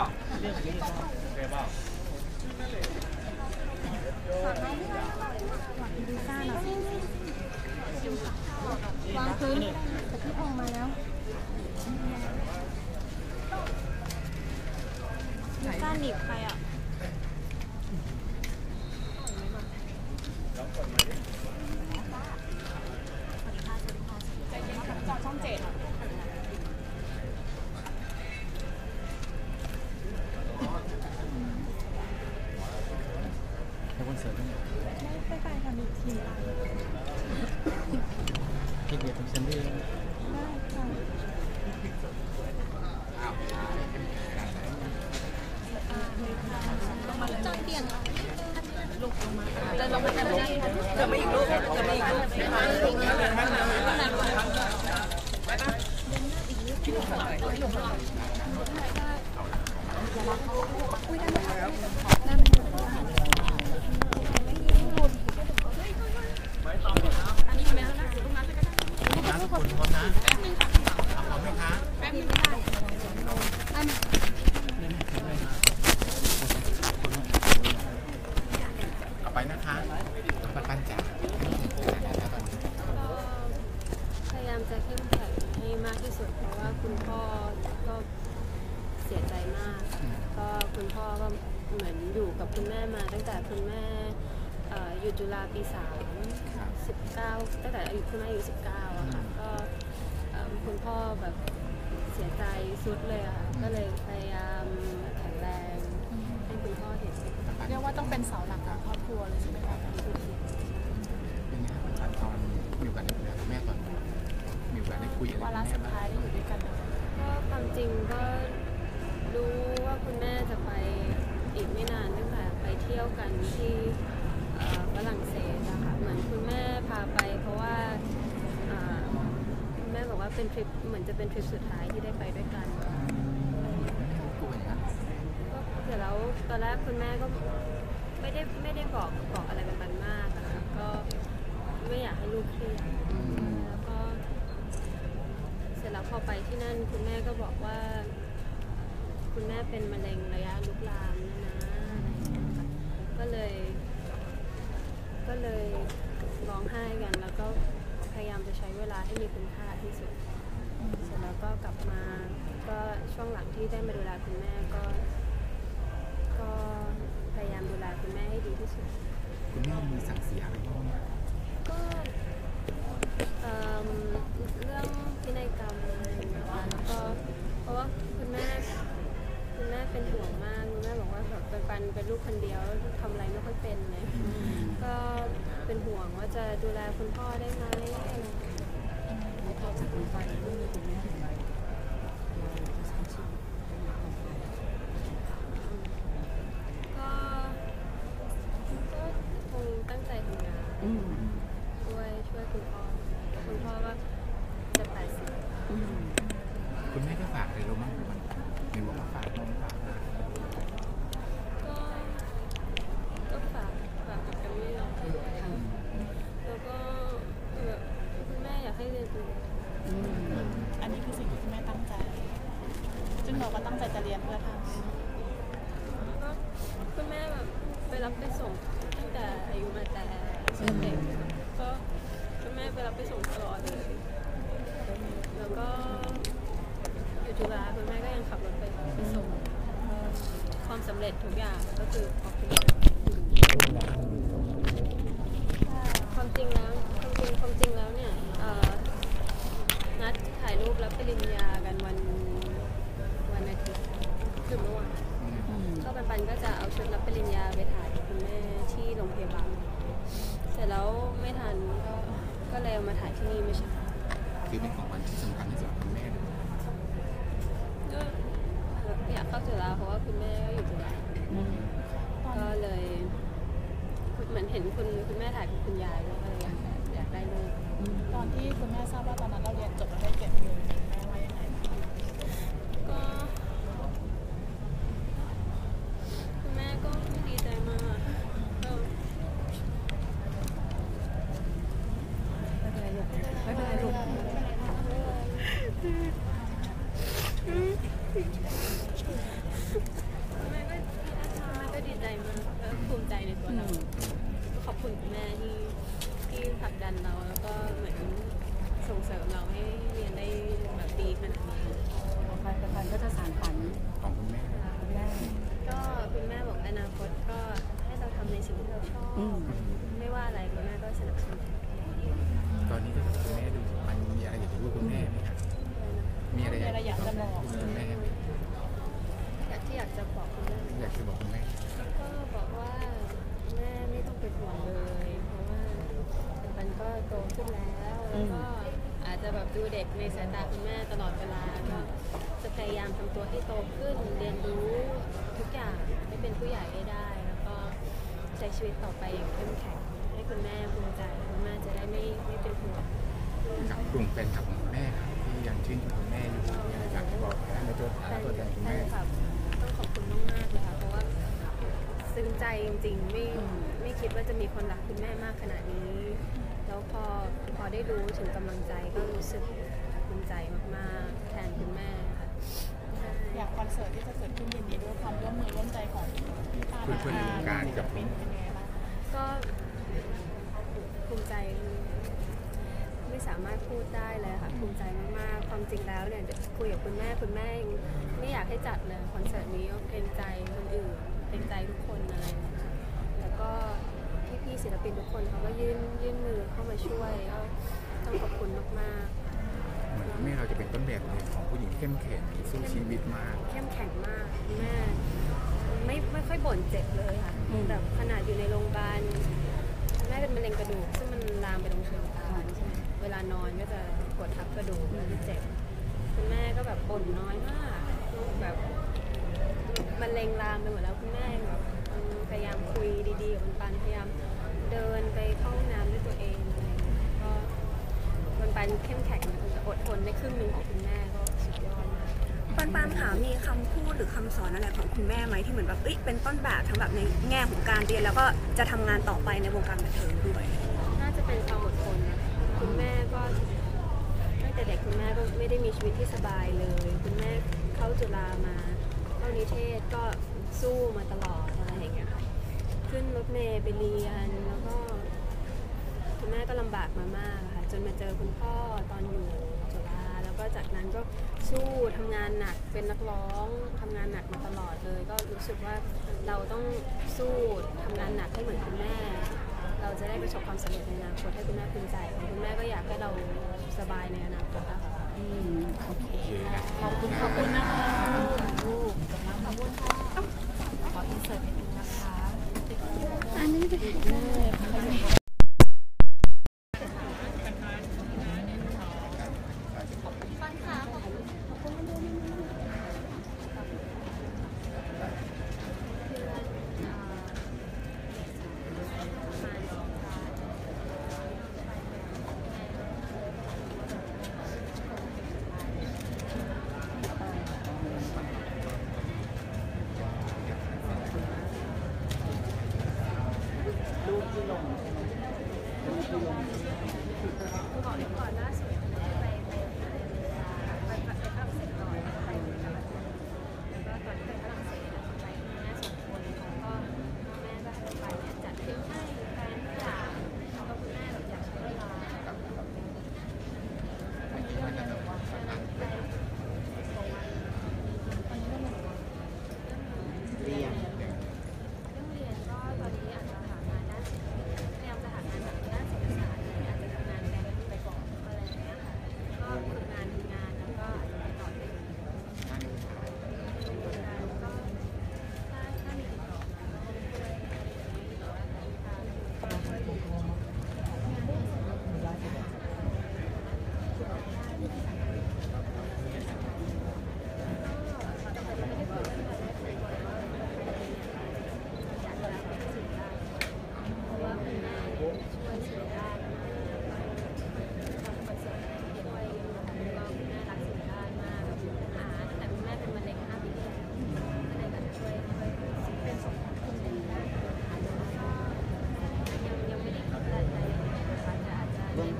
ล่าเปเปล่าวางพื้นแต่พี่พงมาแล้วมีก้านหนีบใครอะ แล้ว คนพร้อมนะเอาพร้อมไหมคะเอาไปนะคะปันปันจ๋า พยายามจะเข้มแข็งให้มากที่สุด เพราะว่าคุณพ่อก็เสียใจมาก ก็คุณพ่อก็เหมือนอยู่กับคุณแม่มา ตั้งแต่คุณแม่เอ่ออยู่จุฬาปีสามสิบเก้าตั้งแต่อายุคุณแม่อายุสิบเก้าอะค่ะก็เอิ่มคุณพ่อแบบเสียใจสุดเลยอะค่ะก็เลยพยายามแข็งแรงให้คุณพ่อเห็นเรียกว่าต้องเป็นเสาหลักของครอบครัวเลยใช่ไหมคะเป็นไงครับปันปันตอนมีโอกาสได้คุยกับแม่ตอนมีโอกาสได้คุยอะไรวากับระแม่สุดบ้างท้ายที่อยู่ด้วยกันเลยก็ความจริงก็รู้ว่าคุณแม่จะไปอีกไม่นานตั้งแต่ไปเที่ยวกันที่เอ่อฝรั่งเศสอะค่ะเหมือนคุณแม่พาไป เพราะว่าอ่าคุณแม่บอกว่า เป็นทริปเหมือนจะเป็นทริปสุดท้ายที่ได้ไปด้วยกันก็เสร็จแล้วตอนแรกคุณแม่ก็ไม่ได้ไม่ได้บอกบอกอะไรเป็นมันมากอะค่ะก็ไม่อยากให้ลูกเครียดแล้วก็ เสร็จแล้วพอไปที่นั่นคุณแม่ก็บอกว่า คุณแม่เป็นมะเร็งระยะลุกลามนะนะอะไรอย่างเงี้ยค่ะก็เลย ก็เลยร้องไห้กันแล้วก็ พยายามจะใช้เวลาให้มีคุณค่าที่สุด เสร็จแล้วก็กลับมา ก็ช่วงหลังที่ได้มาดูแลคุณแม่ก็ ก็พยายามดูแลคุณแม่ให้ดีที่สุด คุณแม่มีสั่งเสียอะไรบ้างไหมก็เอิ่มเรื่องพินัยกรรมอะไรอย่างเงี้ยค่ะแล้วก็เพราะว่าคุณแม่คุณแม่เป็นห่วงมากคุณแม่บอกว่าแบบเป็นปันเป็นลูกคนเดียวทำอะไรไม่ค่อยเป็นเลย เป็นห่วงว่าจะดูแลคุณพ่อได้ไหมอะไรอย่างเงี้ยก็ก็คงตั้งใจทำงาน ช่วยช่วยคุณพ่อ คุณพ่อก็จะแปดสิบ คุณแม่ได้ฝากอะไรเราบ้างมันมีบอกว่าฝากน้องฝากนะ ก็ก็ฝากฝากกับแกมมี่แล้วก็แบบคุณแม่อยากให้เรียนรู้ อันนี้คือสิ่งที่คุณแม่ตั้งใจ ซึ่งเราก็ตั้งใจจะเรียนเพื่อท ก็คุณแม่แบบไปรับไปส่งตั้งแต่อายุมาแต่เด็กก็คุณแม่ไปรับไปส่งตลอดเลย แล้วก็ อยู่จุฬาคุณแม่ก็ยังขับรถไปไปส่งความสำเร็จทุกอย่างก็คือขอบคุณแม่ความจริงแล้วความจริงความจริงแล้วเนี่ยเอ่อนัดถ่ายรูปรับปริญญากันวันวันอาทิตย์คือเมื่อวานก็ปันปันก็จะเอาชุดรับปริญญาไปถ่ายกับคุณแม่ที่โรงพยาบาลเสร็จแล้วไม่ทันก็ก็เลยเอามาถ่ายที่นี่ไม่ใช่ คือเป็นของวัญที่สำคัญที่สุดของแม่เลย เข้าจุฬาเพราะว่าคุณแม่ก็อยู่จุฬาก็เลยเหมือนเห็นคุณคุณแม่ถ่ายกับคุณยายแล้วก็เลยอยากอยากได้ลูก ตอนที่คุณแม่ทราบว่าตอนนั้นเราเรียนจบแล้วได้เก็บเงินยมแม่ว่ายังไงบ้าง ก็คุณแม่ก็ดีใจมากก็ ไม่เป็นไรลูกไม่เป็นไรลูก ไม่เป็นไร ส่งเสริมเราให้เรียนได้แบบดีขนาดนี้ แฟนๆก็จะสานฝัน ของคุณแม่ คุณแม่ ก็คุณแม่บอกอนาคตก็ให้เราทำในสิ่งที่เราชอบ อืม ไม่ว่าอะไรคุณแม่ก็สนับสนุน ตอนนี้ที่คุณแม่ดูมันมีอะไรอยากจะพูดคุณแม่ไหมครับมีอะไรอยากจะบอกคุณแม่ไหม อยากที่อยากจะบอก คุณแม่อยากจะบอกคุณแม่ก็บอกว่าแม่ไม่ต้องเป็นห่วงเลย เพราะว่าปันก็โตขึ้นแล้วแล้วก็อาจจะแบบดูเด็กในสายตาคุณแม่ตลอดเวลาก็จะพยายามทำตัวให้โตขึ้นเรียนรู้ทุกอย่างให้เป็นผู้ใหญ่ให้ได้ แล้วก็ใช้ชีวิตต่อไปอย่างเข้มแข็งให้คุณแม่ภูมิใจคุณแม่จะได้ไม่ไม่เป็นห่วง กับกลุ่มแฟนคลับของคุณแม่ครับที่ยังชื่นชมคุณแม่อยู่มีอะไรอยากจะบอกนะในตัวแฟนตัวแทนคุณแฟแม่นคลับต้อง ขอบคุณมากๆเลยค่ะเพราะว่าซึ้งใจจริงๆไม่ไม่คิดว่าจะมีคนรักคุณแม่มากขนาดนี้ แล้วพอพอได้รู้ถึงกำลังใจก็รู้สึกภูมิใจมากๆแทนคุณแม่ค่ะอย่างคอนเสิร์ตที่จะเกิดขึ้นเย็นนี้ด้วยความร่วมมือร่วมใจของพี่ตาเพื่อนๆในวงการกับเป็นยังไงบ้างก็ภูมิใจ ไม่สามารถพูดได้เลยค่ะภูมิใจมากๆ ความจริงแล้วเนี่ยเดี๋ยวคุยกับคุณแม่คุณแม่ยังไม่อยากให้จัดเลยคอนเสิร์ตนี้เกรงใจคนอื่นเกรงใจทุกคนอะไรอย่างเลยค่ะแล้วก็พี่ๆศิลปินทุกคนเขาก็ยื่นยื่นมือเข้ามาช่วยก็ต้องขอบคุณมากเหมือนคุณแม่เราจะเป็นต้นแบบเลยของผู้หญิงเข้มแข็งสู้ชีวิตมากๆเข้มแข็งมากคุณแม่ไม่ไม่ค่อยบ่นเจ็บเลยค่ะอืมแบบขนาดอยู่ในโรงพยาบาลแม่เป็นมะเร็งกระดูกซึ่งมันลามไปตรงเชิงกรานใช่ไหม เวลานอนก็จะกดทับกระดูกแล้วมันเจ็บคุณแม่ก็แบบบ่นน้อยมากแบบมันเลงลามไปหมดแล้วคุณแม่แบบพยายามคุยดีๆกับคุณปันพยายามเดินไปเข้าห้องน้ำด้วยตัวเองอะไรอย่างเงี้ยก็คุณปันเข้มแข็งอดทนในครึ่งหนึ่งของคุณแม่ก็สุดยอดมาก ปันปันถามมีคำพูดหรือคำสอนอะไรของคุณแม่ไหมที่เหมือนแบบเอ้ยเป็นต้นแบบทั้งแบบในแง่ของการเรียนแล้วก็จะทำงานต่อไปในวงการบันเทิงด้วย น่าจะเป็นความอดทนนะคะคุณแม่ก็ตั้ง แต่เด็กคุณแม่ก็ไม่ได้มีชีวิตที่สบายเลย คุณแม่เข้าจุฬามาเข้านิเทศก็สู้มาตลอดอะไรอย่างเงี้ยค่ะขึ้นรถเมล์ไปเรียนแล้วก็คุณแม่ก็ลำบากมามากค่ะจนมาเจอคุณพ่อตอนอยู่จุฬาแล้วก็จากนั้นก็สู้ทำงานหนักเป็นนักร้องทำงานหนักมาตลอดเลย ก็รู้สึกว่าเราต้องสู้ทำงานหนักให้เหมือนคุณแม่ เราจะได้ประสบความสำเร็จในอนาคตให้คุณแม่ภูมิใจคุณแม่ก็อยากให้เราสบายในอนาคตนะคะโอเคโอเคนะขอบคุณขอบคุณนะคะลูกขอบคุณค่ะขออินเสิร์ตนิดนึงนะคะอันนี้เป็นก่อน า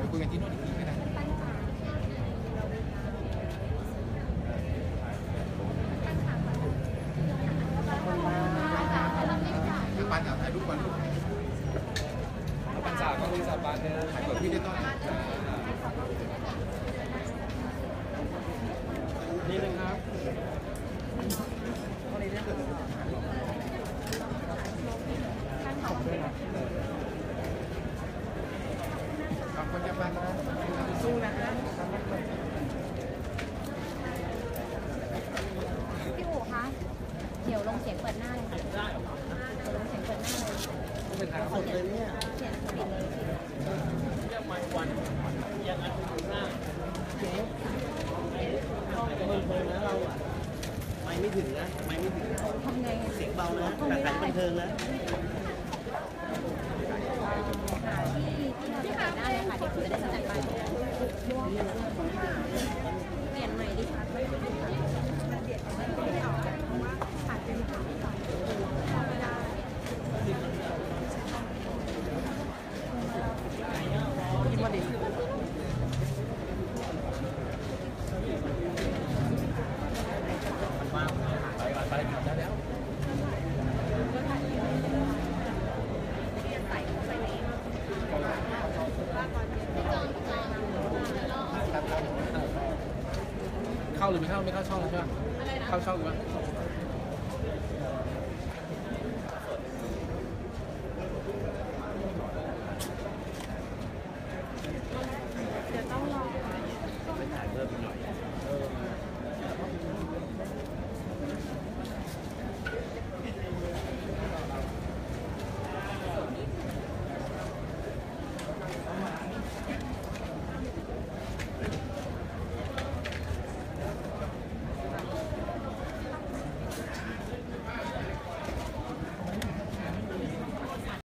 ไปคุยกันที่นู่นอีกทีก็ได้ ตั้งใจเราไปทำ เดี๋ยวปั้นเอาถ่ายรูปก่อนลูก กดพี่ได้ต้อน นี่เลยครับ ขอบคุณจะมาครับสู้นะฮะพี่อู๋คะเดี๋ยวลงเสียงเปิดหน้าเลยค่ะลงเสียงเปิดหน้าเลยเป็นทางสดเลยเนี่ยเสียงปิดเลยเรื่องวันวันยังอันอยู่หน้าเจ๊เบิ่งเพลินนะเราอะไม่ไม่ถึงนะไม่ไม่ถึง ทำไงอะเสียงเบานะแต่ขายบันเทิงนะที่ที่เราจะได้ค่ะเดี๋ยวจะได้สแตนบายเปลี่ยนใหม่ดิคะ เข้า หรือไม่เข้าไม่เข้าช่องแล้วใช่ไหมเข้าช่องหรือเปล่า